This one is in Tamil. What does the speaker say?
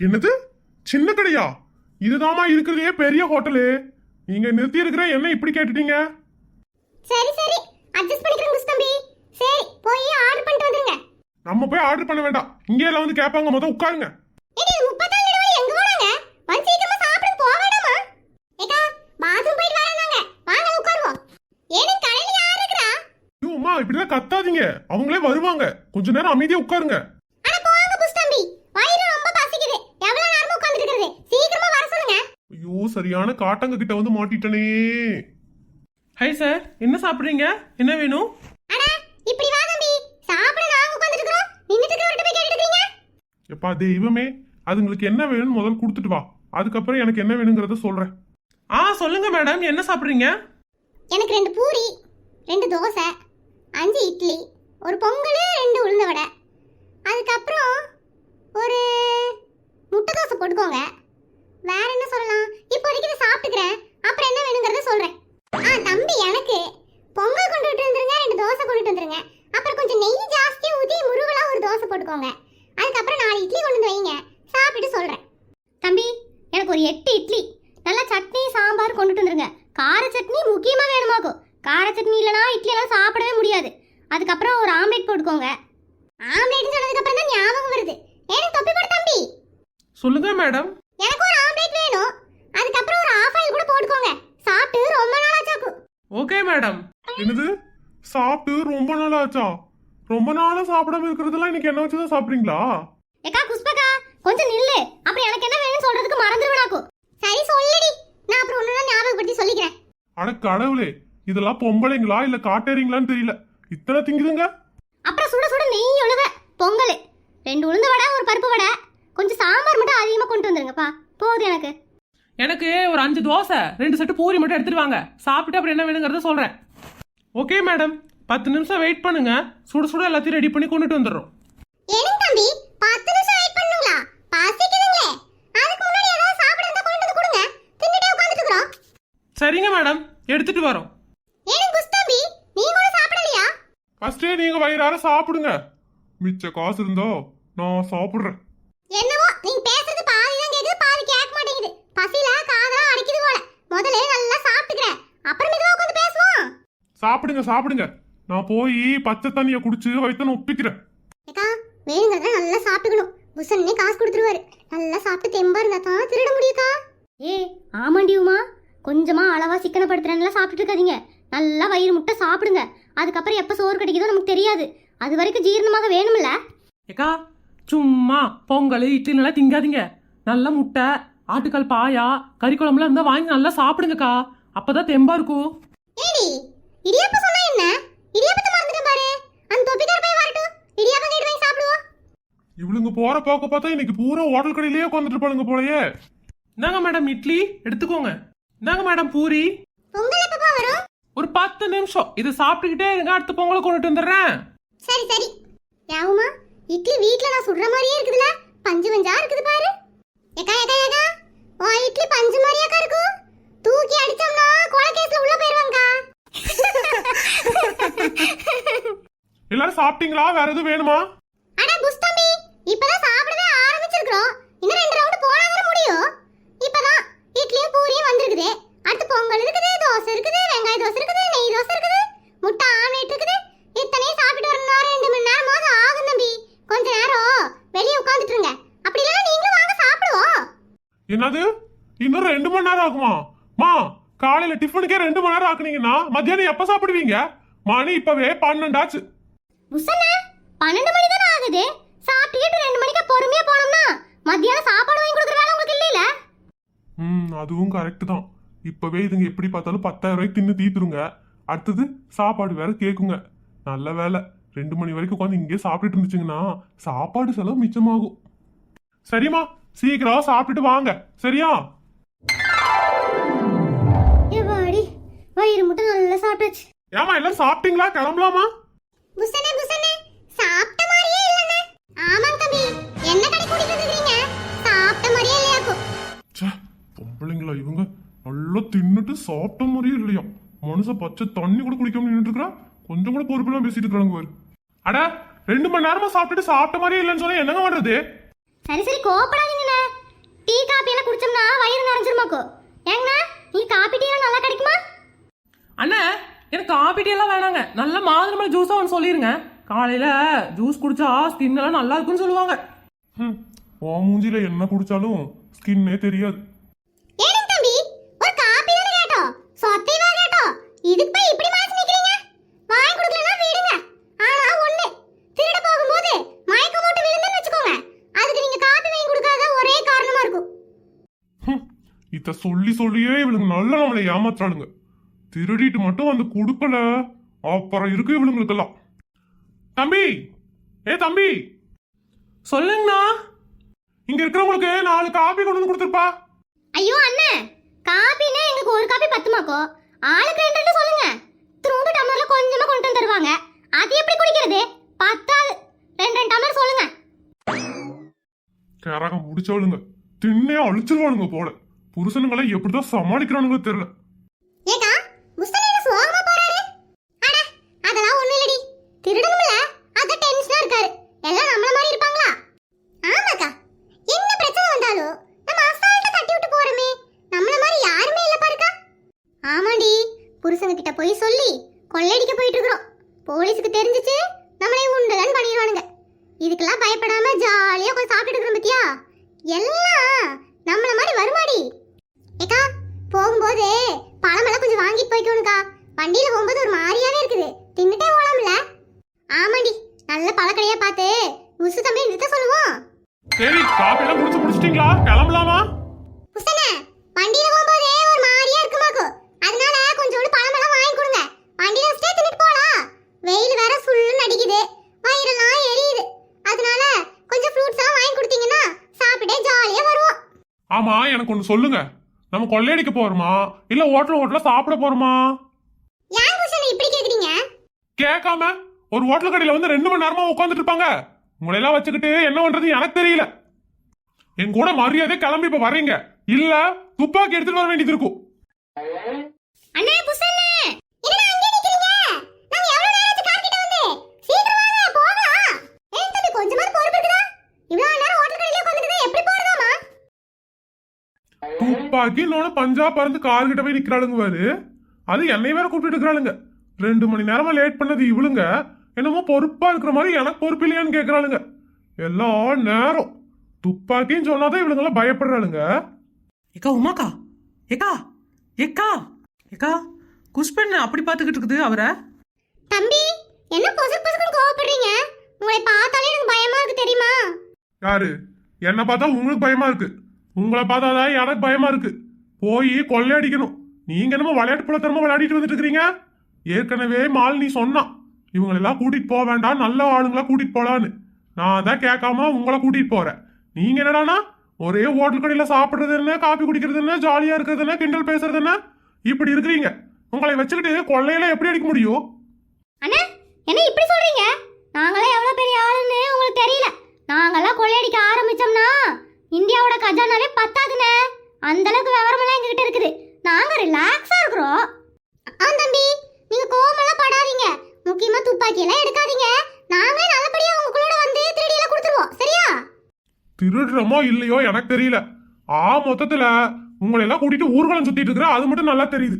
என்னது? சின்ன கடையா? இதுதாம்மா இருக்கிறதே பெரிய ஹோட்டலு. நீங்க நிறுத்தி இருக்கிற என்ன இப்படி கேட்டுட்டீங்க? சரி சரி. அட்ஜஸ்ட் பண்ணிக்கிறேன் குஸ்தம்பி சரி போய் ஆர்டர் பண்ணிட்டு வந்துருங்க. நம்ம போய் ஆர்டர் பண்ண வேண்டாம். இங்கே எல்லாம் வந்து கேட்பாங்க. மொதல் உட்காருங்க. இப்படிலாம் கத்தாதீங்க. அவங்களே வருவாங்க. கொஞ்ச நேரம் அமைதியா உட்காருங்க அட போங்க குஸ்தம்பி வயிறு ரொம்ப பசிக்குது எவ்வளவு நேரமா உட்கார்ந்துட்டு இருக்கிறது சீக்கிரமா வர சொல்லுங்க ஐயோ சரியான காட்டங்க கிட்ட வந்து மாட்டிட்டனே. ஹை சார் என்ன சாப்பிட்றீங்க? என்ன வேணும்? அட இப்படி வா தம்பி. சாப்பிட நாங்க உட்கார்ந்துட்டு இருக்கோம் நின்னுட்டு இருக்கிறவர்கிட்ட போய் கேட்டுட்டு இருக்கீங்க? எப்பா தெய்வமே அதுங்களுக்கு என்ன வேணும்னு முதல்ல கொடுத்துட்டு வா. அதுக்கப்புறம் எனக்கு என்ன வேணுங்கிறத சொல்றேன். ஆ சொல்லுங்க மேடம் என்ன சாப்பிட்றீங்க? எனக்கு ரெண்டு பூரி ரெண்டு தோசை அஞ்சு இட்லி ஒரு பொங்கல் ரெண்டு உளுந்த வடை. அதுக்கப்புறம் ஒரு முட்டை தோசை போட்டுக்கோங்க வேற என்ன சொல்லலாம் இப்போதைக்கு இதை சாப்பிட்டுக்கிறேன் அப்புறம் என்ன வேணுங்கிறத சொல்றேன் ஆ தம்பி எனக்கு பொங்கல் கொண்டுட்டு வந்துருங்க ரெண்டு தோசை கொண்டுட்டு வந்துருங்க அப்புறம் கொஞ்சம் நெய் ஜாஸ்தி ஊற்றி முருகலா ஒரு தோசை போட்டுக்கோங்க அதுக்கப்புறம் நாலு இட்லி கொண்டு வந்து வைங்க சாப்பிட்டு சொல்றேன் தம்பி எனக்கு ஒரு எட்டு இட்லி. நல்லா சட்னி சாம்பார் கொண்டுட்டு வந்துருங்க. கார சட்னி முக்கியமாக வேணுமாக்கும் கார சட்னி இல்லைனா இட்லி எல்லாம் சாப்பிடவே முடியாது. அதுக்கப்புறம் ஒரு ஆம்லேட் போட்டுக்கோங்க. ஆம்லேட்னு சொன்னதுக்கு அப்புறம் தான் ஞாபகம் வருது. எனக்கு தொப்பி போடு தம்பி. சொல்லுங்க மேடம். எனக்கு ஒரு ஆம்லேட் வேணும். அதுக்கப்புறம் ஒரு ஆஃப் ஆயில் கூட போட்டுக்கோங்க. சாப்பிட்டு ரொம்ப நாள் ஆச்சாக்கும் ஓகே மேடம். என்னது? சாப்பிட்டு ரொம்ப நாள் ஆச்சா ரொம்ப நாளா சாப்பிடாம இருக்கிறதெல்லாம் இன்னைக்கு என்ன வச்சுதான் சாப்பிடுறீங்களா? ஏக்கா குஷ்பகா கொஞ்சம் நில்லு. அப்புறம் எனக்கு என்ன வேணும்னு சொல்றதுக்கு மறந்துடுவேனாக்கும் சரி சொல்லுடி. நான் அப்புறம் ஒன்று ஞாபகப்படுத்தி சொல்லிக்கிறேன். அட கடவுளே இதெல்லாம் பொம்பளைங்களா இல்ல காட்டேறீங்களான்னு தெரியல. இத்தனை திங்குதுங்க? அப்புறம் சுட சுட நெய் ஒழுக பொங்கல். ரெண்டு உளுந்த வடை ஒரு பருப்பு வடை. கொஞ்சம் சாம்பார் மட்டும் அதிகமாக கொண்டு வந்துருங்கப்பா. போதும் எனக்கு. எனக்கு ஒரு அஞ்சு தோசை ரெண்டு செட்டு பூரி மட்டும் எடுத்துட்டு வாங்க. சாப்பிட்டு அப்புறம் என்ன வேணுங்கிறத சொல்றேன். Okay madam. பத்து நிமிஷம் வெயிட் பண்ணுங்க. சுட சுட எல்லாத்தையும் ரெடி பண்ணி கொண்டுட்டு வந்துடுறோம். ஏனுங்க தம்பி? பத்து பசிக்குதுங்களே. அதுக்கு முன்னாடி ஏதாவது சாப்பிட இருந்தா கொண்டு வந்து கொடுங்க. தின்னுட்டே உட்காந்துட்டு இருக்கிறோம். சரிங்க மேடம். எடுத்துட்டு வரோம். ஏனுங்க குஸ்தம்பி நீ கூட சாப்பிடலையா? ஃபர்ஸ்டே நீங்க வயிறார சாப்பிடுங்க. மிச்ச காசு இருந்தோ நான் சாப்பிடுறேன். என்னவோ நீங்க பேசுறது பாதி தான் கேக்குது பாதி கேட்க மாட்டேங்குது. பசியில காதெல்லாம் அடிக்குது போல. முதல்ல நல்லா சாப்பிட்டுக்கிறேன். அப்புறம் மெதுவா உட்காந்து பேசுவோம். சாப்பிடுங்க சாப்பிடுங்க. நான் போய் பச்சை தண்ணியை குடிச்சு வயிற்று ஒப்பிக்கிறேன். ஏக்கா வேணுங்கிறத நல்லா சாப்பிட்டுக்கணும். புசன்னே காசு கொடுத்துருவாரு. நல்லா சாப்பிட்டு தெம்பா இருந்தா தான் திருட முடியுக்கா ஏ ஆமாண்டி உமா. கொஞ்சமா அளவா சிக்கனப்படுத்துறேன்லாம் சாப்பிட்டுட்டு இருக்காதீங்க. நல்லா வயிறு முட்டை சாப்பிடுங்க. அதுக்கப்புறம் எப்போ சோறு கிடைக்குதோ நமக்கு தெரியாது. அது வரைக்கும் ஜீரணமாக வேணும்ல? ஏக்கா சும்மா பொங்கல் இட்லி நல்லா திங்காதீங்க. நல்ல முட்டை ஆட்டுக்கால் பாயா கறி குழம்புலாம் இருந்தால் வாங்கி நல்லா சாப்பிடுங்கக்கா. அப்பதான் தெம்பா இருக்கும். ஏடி இடியாப்பம் சொன்னா என்ன? இடியாப்பத்தை மறந்துட்டேன் பாரு. அந்த தொப்பிக்கார போய் வரட்டும். இடியாப்பம் கேட்டு இவளுங்க போற போக்க பார்த்தா இன்னைக்கு பூரா ஹோட்டல் கடையிலேயே உட்காந்துட்டு இருப்பாளுங்க போலயே. இந்தாங்க மேடம் இட்லி எடுத்துக்கோங்க. இந்தாங்க மேடம் பூரி. ஒரு பத்து நிமிஷம். இது சாப்பிட்டுக்கிட்டே இருங்க அடுத்த பொங்கலை கொண்டுட்டு வந்துடுறேன். சரி சரி. யாவுமா இட்லி வீட்ல நான் சுடுற மாதிரியே இருக்குதுல. பஞ்சு பஞ்சா இருக்குது பாரு. ஏக்கா ஏக்கா ஏக்கா. ஓ இட்லி பஞ்சு மாதிரியாக்கா இருக்கும். தூக்கி அடிச்சோம்னா கொலகேஸ்ல உள்ள போயிருவாங்கக்கா. எல்லாரும் சாப்பிட்டீங்களா? வேற எதுவும் வேணுமா அட புஸ்தம்பி இப்பதான் சாப்பிடவே ஆரம்பிச்சிருக்கிறோம் இன்னும் ரெண்டு ரவுண்ட் போனா தானே முடியும் இப்பதான் இட்லியும் பூரியும் வந்திருக்குது அடுத்து பொங்கல் இருக்குது தோசை இருக்குது வெங்காய தோசை இருக்குது நெய் தோசை இருக்குது முட்டை ஆம்லேட் இருக்குது இத்தனையும் சாப்பிட்டு வரணும்னா ரெண்டு மணி நேரமாவது ஆகும் தம்பி கொஞ்ச நேரம் வெளியே உட்காந்துட்டு இருங்க அப்படி இல்லைன்னா நீங்களும் வாங்க சாப்பிடுவோம் என்னது இன்னும் ரெண்டு மணி நேரம் ஆகுமா? மா காலையில டிஃபனுக்கே ரெண்டு மணி நேரம் ஆக்குனீங்கன்னா மத்தியானம் எப்ப சாப்பிடுவீங்க? மணி இப்பவே பன்னெண்டாச்சு. பன்னெண்டு மணி தானே ஆகுது? சாப்பிட்டுக்கிட்டு ரெண்டு மணிக்கு பொறுமையா போனோம்னா மத்தியானம் சாப்பாடு வாங்கி கொடுக்குற வேலை உங்களுக்கு இல்லையில? ம் அதுவும் கரெக்ட் தான். இப்பவே இதுங்க எப்படி பார்த்தாலும் பத்தாயிரம் ரூபாய்க்கு தின்னு தீத்துருங்க. அடுத்தது சாப்பாடு வேற கேக்குங்க. நல்ல வேலை. ரெண்டு மணி வரைக்கும் உட்காந்து இங்கே சாப்பிட்டுட்டு இருந்துச்சுங்கன்னா சாப்பாடு செலவு மிச்சமாகும். சரிம்மா சீக்கிரம் சாப்பிட்டுட்டு வாங்க. சரியா? வயிறு முட்டை நல்லா சாப்பிட்டாச்சு. ஏமா எல்லாம் சாப்பிட்டீங்களா? கிளம்பலாமா? புசனே புசனே சாப்பிட்ட மாதிரியே இல்லனே ஆமாங்க தம்பி என்ன கடை கூட்டிட்டு வந்துக்கிறீங்க சாப்பிட்ட மாதிரியே இல்லையாக்கும் ச்சே பொம்பளைங்களா இவங்க. நல்லா தின்னுட்டு சாப்பிட்ட மாதிரியே இல்லையா? மனுஷன் பச்சை தண்ணி கூட குடிக்காம நின்றுட்டு இருக்கிறா கொஞ்சம் கூட பொறுப்பெல்லாம் பேசிட்டு இருக்காங்க பாரு. அட ரெண்டு மணி நேரமா சாப்பிட்டுட்டு சாப்பிட்ட மாதிரியே இல்லைன்னு சொன்னா என்னங்க பண்றது? சரி சரி கோப்படாதீங்கண்ணே டீ காப்பி எல்லாம் குடிச்சோம்னா வயிறு நிறைஞ்சிருமாக்கோ? ஏங்கண்ணா நீ காப்பி டீ நல்லா கிடைக்குமா? அண்ணே எனக்கு காபி வேணாங்க. நல்ல மாதுளம்பழ ஜூஸா ஒன்று சொல்லிருங்க. காலையில ஜூஸ் குடிச்சா ஸ்கின் எல்லாம் நல்லா இருக்குன்னு சொல்லுவாங்க. ம் உன் மூஞ்சில என்ன குடிச்சாலும் ஸ்கின்னே தெரியாது. ஏனுங்க தம்பி ஒரு காப்பி தானே கேட்டோம். சொத்தைவா கேட்டோம். இதுக்கு போய் இப்படி மாத்தி நிக்கிறீங்க? வாங்கி கொடுக்கலனா விடுங்க. ஆனா ஒண்ணு திருட போகும்போது மயக்கம் போட்டு விழுந்துன்னு வச்சுக்கோங்க. அதுக்கு நீங்க காப்பி வாங்கி கொடுக்காத ஒரே காரணமா இருக்கும். இத சொல்லி சொல்லியே இவளுங்க நல்லா நம்மளை ஏமாத்துறாளுங்க. திருடிட்டு மட்டும் வந்து கொடுக்கல. அப்புறம் இருக்கு இவளுங்களுக்கெல்லாம் தம்பி! ஏ தம்பி! சொல்லுங்கண்ணா. இங்க இருக்கிறவங்களுக்கு நாலு காபி கொண்டு வந்து கொடுத்துருப்பா. ஐயோ அண்ணே! காப்பினா எங்களுக்கு ஒரு காப்பி பத்துமாக்கோ? ஆளுக்கு ரெண்டு சொல்லுங்க. திரும்ப டம்ளர்ல கொஞ்சமா கொண்டு வந்து தருவாங்க. அது எப்படி குடிக்கிறது? பத்தாது. ரெண்டு ரெண்டு டம்ளர் சொல்லுங்க. கரகம் முடிச்சவளுங்க. தின்னே அழிச்சிருவாளுங்க போல. புருஷனுங்களை எப்படிதான் சமாளிக்கிறானுங்களோ தெரியல ஏக்கா புஸ்தன் என்ன சோகமா போறாரு அட அதெல்லாம் ஒண்ணு இல்லடி திருடணும்ல அத டென்ஷனா இருக்காரு எல்லாம் நம்மள மாதிரி இருப்பாங்களா ஆமாக்கா என்ன பிரச்சனை வந்தாலும் நம்ம அசால்ட்டா தட்டி விட்டு போறோமே நம்மள மாதிரி யாருமே இல்ல பாருக்கா ஆமாடி புருஷங்க கிட்ட போய் சொல்லி கொள்ளையடிக்க போயிட்டு இருக்கிறோம் போலீஸுக்கு தெரிஞ்சுச்சு நம்மளை உண்டுதான் பண்ணிடுவானுங்க. இதுக்கெல்லாம் பயப்படாம ஜாலியா கொஞ்சம் சாப்பிட்டுட்டு இருக்கிறோம் பத்தியா? எல்லாம் நம்மள மாதிரி வருமாடி. ஏக்கா போகும்போது பழமெல்லாம் கொஞ்சம் வாங்கிட்டு போய்க்கோணுக்கா. வண்டியில போகும்போது ஒரு மாதிரியாவே இருக்குது. தின்னுட்டே போலாம்ல. ஆமாண்டி நல்ல பழக்கடையா பார்த்து உசு தம்பி நிறுத்த சொல்லுவோம். சரி காபி எல்லாம் குடிச்சு முடிச்சிட்டீங்களா? கிளம்பலாமா? புஸ்தனே வண்டியில போகும்போதே ஒரு மாதிரியா இருக்குமாக்கோ அதனால கொஞ்சோண்டு பழமெல்லாம் வாங்கி கொடுங்க வண்டியில வச்சுட்டே தின்னுட்டு போலாம் வெயில் வேற சுள்ளுன்னு அடிக்குது வயிறெல்லாம் எரியுது அதனால கொஞ்சம் ஃப்ரூட்ஸ் எல்லாம் வாங்கி கொடுத்தீங்கன்னா சாப்பிட்டே ஜாலியா வருவோம் ஆமா எனக்கு ஒண்ணு சொல்லுங்க. நம்ம கொள்ளையடிக்க போறோமா? இல்ல ஹோட்டல் ஹோட்டல்ல சாப்பிட போறோமா? ஏன் புருஷனை இப்படி கேக்குறீங்க? கேட்காம ஒரு ஹோட்டல் கடையில வந்து ரெண்டு மணி நேரமா உட்காந்துட்டு இருப்பாங்க. உங்களை எல்லாம் வச்சுக்கிட்டு என்ன பண்றது எனக்கு தெரியல. என் கூட மரியாதை கிளம்பி இப்ப வர்றீங்க. இல்ல துப்பாக்கி எடுத்துட்டு வர வேண்டியது இருக்கும். அண்ணே என்னடா அங்கே நிக்கிறீங்க நாங்க எவ்வளவு நேரம் ஆச்சு கார் கிட்ட வந்து சீக்கிரம் வாங்க போகலாம் ஏன் தம்பி கொஞ்சமாவது பொறுப்பு இருக்குதா இவ்வளவு நேரம் ஹோட்டல் கடையில உட்கார்ந்துட்டு எப்படி போறதாமா துப்பாக்கி இன்னொன்னு பஞ்சாப் பறந்து கார் கிட்ட போய் நிக்கிறாளுங்க பாரு அது என்னை வேற கூப்பிட்டு இருக்கிறாளுங்க ரெண்டு மணி நேரமா லேட் பண்ணது இவளுங்க. என்னமோ பொறுப்பா இருக்கிற மாதிரி எனக்கு பொறுப்பு இல்லையான்னு கேக்குறாளுங்க. எல்லா நேரம் துப்பாக்கின்னு சொன்னாதான் இவளுங்க எல்லாம் பயப்படுறாளுங்க. ஏக்கா உமாக்கா? ஏக்கா? ஏக்கா? ஏக்கா குஷ்பன் அப்படி பார்த்துக்கிட்டு இருக்குது அவரை? தம்பி என்ன பொசுக்கு பொசுக்குன்னு கோவப்படுறீங்க? உங்களை பார்த்தாலே எனக்கு பயமா இருக்கு தெரியுமா? யாரு? என்ன பார்த்தா உங்களுக்கு பயமா இருக்கு. உங்களை பார்த்தாதான் எனக்கு பயமா இருக்கு. போய் கொள்ளையடிக்கணும் நீங்க என்னமோ விளையாட்டு புலத்தனமா விளையாடிட்டு வந்துட்டு இருக்கிறீங்க? ஏற்கனவே மாலினி சொன்னான் இவங்களெல்லாம் கூட்டிட்டு போக வேண்டாம். நல்ல ஆளுங்களா கூட்டிட்டு போலான்னு. நான் தான் கேட்காம உங்களை கூட்டிட்டு போறேன். நீங்க என்னடானா? ஒரே ஹோட்டல் கடையில சாப்பிடுறது என்ன? காப்பி குடிக்கிறது என்ன? ஜாலியா இருக்கிறது என்ன? கிண்டல் பேசுறது என்ன? இப்படி இருக்கிறீங்க. உங்களை வச்சுக்கிட்டு கொள்ளையில எப்படி அடிக்க முடியும்? அண்ணா என்ன இப்படி சொல்றீங்க? நாங்களே எவ்வளவு பெரிய ஆளுன்னு உங்களுக்கு தெரியல. நாங்களாம் கொள்ளையடிக்க ஆரம்பிச்சோம்னா இந்தியாவோட கஜானாவே பத்தாதுண்ணே. அந்த அளவுக்கு விவரமெல்லாம் எங்ககிட்ட இருக்குது. நாங்க ரிலாக்ஸா இருக்கிறோம். ஆ தம்பி நீங்க கோவமெல்லாம் படாதீங்க. முக்கியமா துப்பாக்கி எல்லாம் எடுக்காதீங்க. நாங்களே நல்லபடியா உங்களோட வந்து திருடி எல்லாம் கொடுத்துருவோம். சரியா? திருடுறோமோ இல்லையோ எனக்கு தெரியல. ஆ மொத்தத்துல உங்களை எல்லாம் கூட்டிட்டு ஊர்வலம் சுத்திட்டு இருக்கிற அது மட்டும் நல்லா தெரியுது.